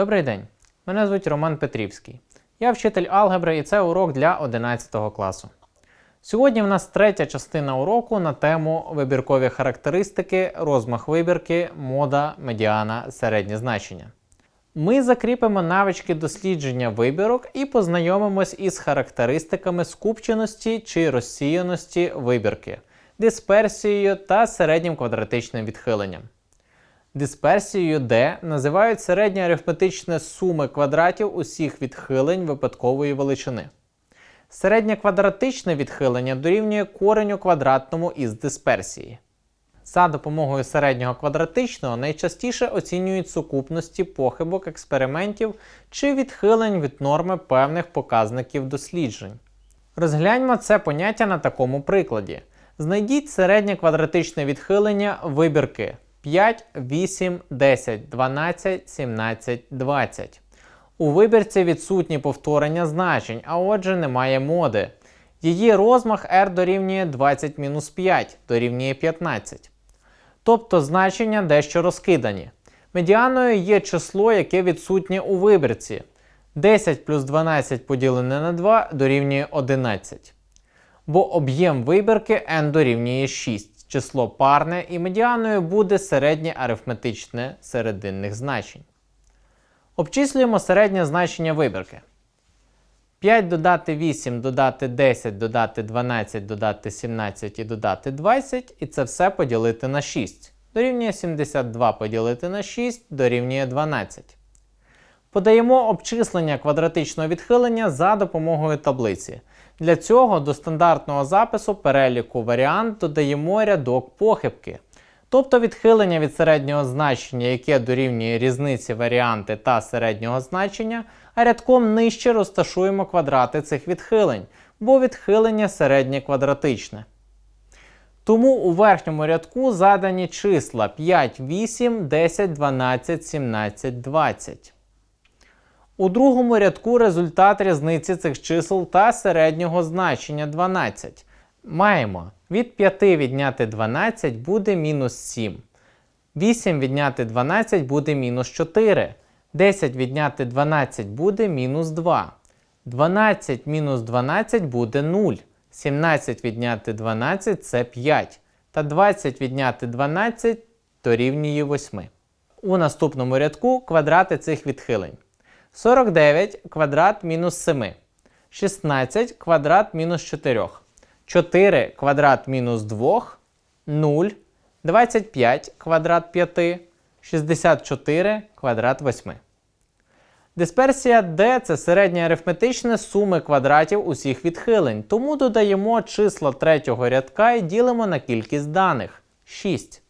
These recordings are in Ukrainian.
Добрий день. Мене звуть Роман Петрівський. Я вчитель алгебри і це урок для 11 класу. Сьогодні в нас третя частина уроку на тему вибіркові характеристики, розмах вибірки, мода, медіана, середнє значення. Ми закріпимо навички дослідження вибірок і познайомимось із характеристиками скупченості чи розсіяності вибірки, дисперсією та середнім квадратичним відхиленням. Дисперсією D називають середнє арифметичне суми квадратів усіх відхилень випадкової величини. Середнє квадратичне відхилення дорівнює кореню квадратному із дисперсії. За допомогою середнього квадратичного найчастіше оцінюють сукупності похибок експериментів чи відхилень від норми певних показників досліджень. Розгляньмо це поняття на такому прикладі. Знайдіть середнє квадратичне відхилення вибірки 5, 8, 10, 12, 17, 20. У вибірці відсутні повторення значень, а отже немає моди. Її розмах r дорівнює 20-5 дорівнює 15. Тобто значення дещо розкидані. Медіаною є число, яке відсутнє у вибірці. 10 плюс 12 поділене на 2 дорівнює 11. Бо об'єм вибірки n дорівнює 6. Число парне і медіаною буде середнє арифметичне серединних значень. Обчислюємо середнє значення вибірки. 5 додати 8, додати 10, додати 12, додати 17 і додати 20, і це все поділити на 6. Дорівнює 72 поділити на 6 дорівнює 12. Подаємо обчислення квадратичного відхилення за допомогою таблиці. Для цього до стандартного запису переліку варіант додаємо рядок похибки. Тобто відхилення від середнього значення, яке дорівнює різниці варіанти та середнього значення, а рядком нижче розташуємо квадрати цих відхилень, бо відхилення середнє квадратичне. Тому у верхньому рядку задані числа 5, 8, 10, 12, 17, 20. У другому рядку результат різниці цих чисел та середнього значення 12. Маємо від 5 відняти 12 буде мінус 7. 8 відняти 12 буде мінус 4. 10 відняти 12 буде мінус 2. 12 мінус 12 буде 0. 17 відняти 12 це 5. Та 20 відняти 12 дорівнює 8. У наступному рядку квадрати цих відхилень. 49 квадрат мінус 7. 16 квадрат мінус 4. 4 квадрат мінус 2 0. 25 квадрат 5. 64 квадрат 8. Дисперсія D це середнє арифметичне суми квадратів усіх відхилень, тому додаємо числа третього рядка і ділимо на кількість даних 6.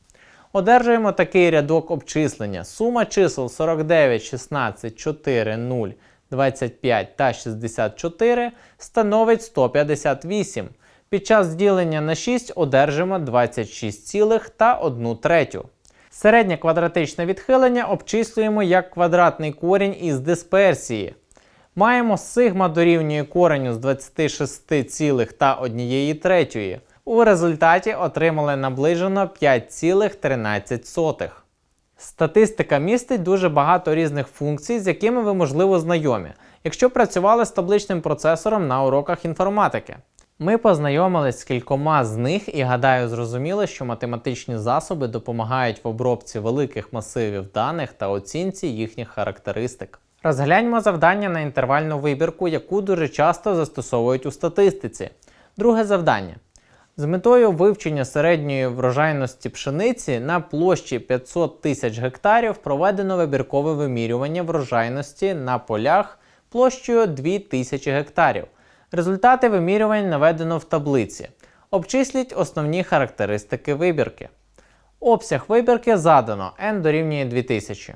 Одержуємо такий рядок обчислення. Сума чисел 49, 16, 4, 0, 25 та 64 становить 158. Під час ділення на 6 одержимо 26,1 третю. Середнє квадратичне відхилення обчислюємо як квадратний корінь із дисперсії. Маємо сигма дорівнює кореню з 26,1 третьої. У результаті отримали наближено 5,13. Статистика містить дуже багато різних функцій, з якими ви, можливо, знайомі, якщо працювали з табличним процесором на уроках інформатики. Ми познайомились з кількома з них і гадаю, зрозуміли, що математичні засоби допомагають в обробці великих масивів даних та оцінці їхніх характеристик. Розгляньмо завдання на інтервальну вибірку, яку дуже часто застосовують у статистиці. Друге завдання. З метою вивчення середньої врожайності пшениці на площі 500 тисяч гектарів проведено вибіркове вимірювання врожайності на полях площею 2000 гектарів. Результати вимірювань наведено в таблиці. Обчисліть основні характеристики вибірки. Обсяг вибірки задано n дорівнює 2000.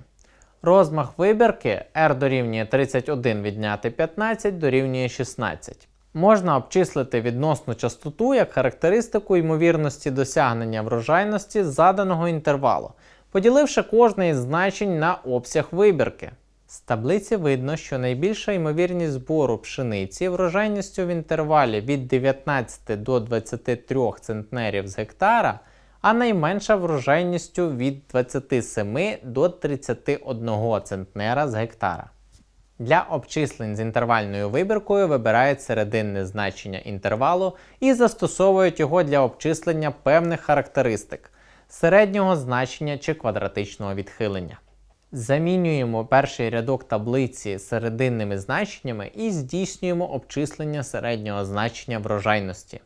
Розмах вибірки r дорівнює 31 відняти 15 дорівнює 16. Можна обчислити відносну частоту як характеристику ймовірності досягнення врожайності заданого інтервалу, поділивши кожне із значень на обсяг вибірки. З таблиці видно, що найбільша ймовірність збору пшениці врожайністю в інтервалі від 19 до 23 центнерів з гектара, а найменша врожайністю від 27 до 31 центнера з гектара. Для обчислень з інтервальною вибіркою вибирають серединне значення інтервалу і застосовують його для обчислення певних характеристик середнього значення чи квадратичного відхилення. Замінюємо перший рядок таблиці серединними значеннями і здійснюємо обчислення середнього значення врожайності.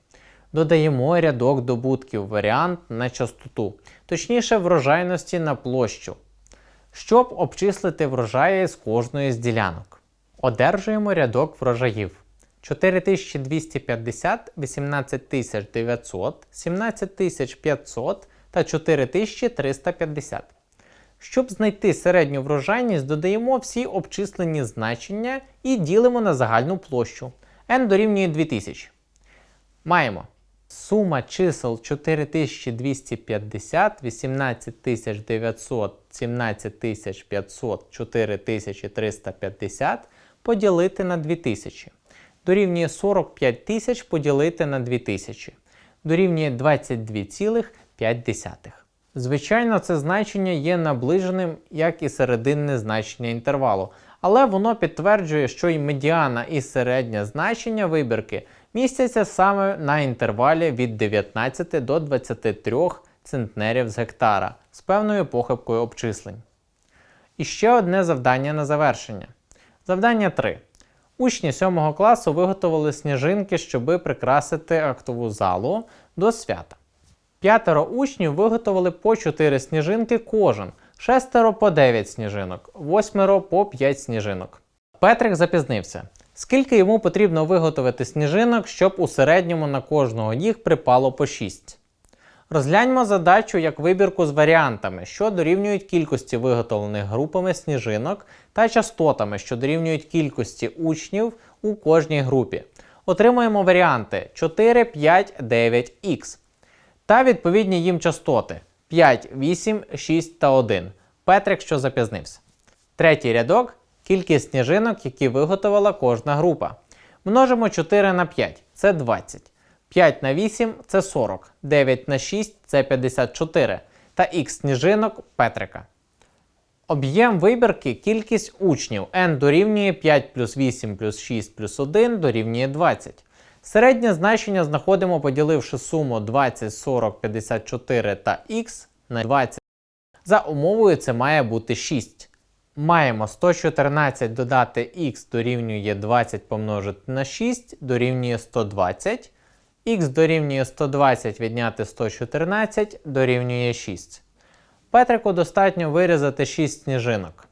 Додаємо рядок добутків варіант на частоту, точніше врожайності на площу щоб обчислити врожаї з кожної з ділянок. Одержуємо рядок врожаїв 4250, 18900, 17500 та 4350. Щоб знайти середню врожайність, додаємо всі обчислені значення і ділимо на загальну площу. n дорівнює 2000. Маємо Сума чисел 4250, 18900, 17500, 4350 поділити на 2000. Дорівнює 45 тисяч поділити на 2000. Дорівнює 22,5. Звичайно, це значення є наближеним, як і серединне значення інтервалу, але воно підтверджує, що і медіана, і середнє значення вибірки містяться саме на інтервалі від 19 до 23 центнерів з гектара з певною похибкою обчислень. І ще одне завдання на завершення. Завдання 3. Учні 7 класу виготовили сніжинки, щоби прикрасити актову залу до свята. П'ятеро учнів виготовили по 4 сніжинки кожен, шестеро по 9 сніжинок, восьмеро по 5 сніжинок. Петрик запізнився. Скільки йому потрібно виготовити сніжинок, щоб у середньому на кожного їх припало по 6. Розгляньмо задачу як вибірку з варіантами, що дорівнюють кількості виготовлених групами сніжинок та частотами, що дорівнюють кількості учнів у кожній групі. Отримуємо варіанти 4, 5, 9, х та відповідні їм частоти 5, 8, 6 та 1. Петрик, що запізнився. Третій рядок кількість сніжинок, які виготовила кожна група. Множимо 4 на 5 це 20. 5 на 8 це 40, 9 на 6 це 54 та х сніжинок Петрика. Об'єм вибірки кількість учнів n дорівнює 5 плюс 8 плюс 6 плюс 1 дорівнює 20. Середнє значення знаходимо, поділивши суму 20, 40, 54 та х на 20. За умовою це має бути 6. Маємо 114 додати х дорівнює 20 помножити на 6 дорівнює 120. Х дорівнює 120 відняти 114 дорівнює 6. Петрику достатньо вирізати 6 сніжинок.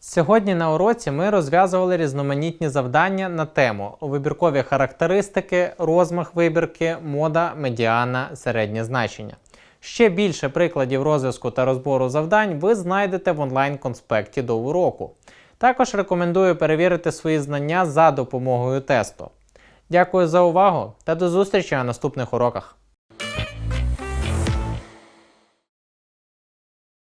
Сьогодні на уроці ми розв'язували різноманітні завдання на тему вибіркові характеристики, розмах вибірки, мода, медіана, середнє значення. Ще більше прикладів розв'язку та розбору завдань ви знайдете в онлайн-конспекті до уроку. Також рекомендую перевірити свої знання за допомогою тесту. Дякую за увагу та до зустрічі на наступних уроках!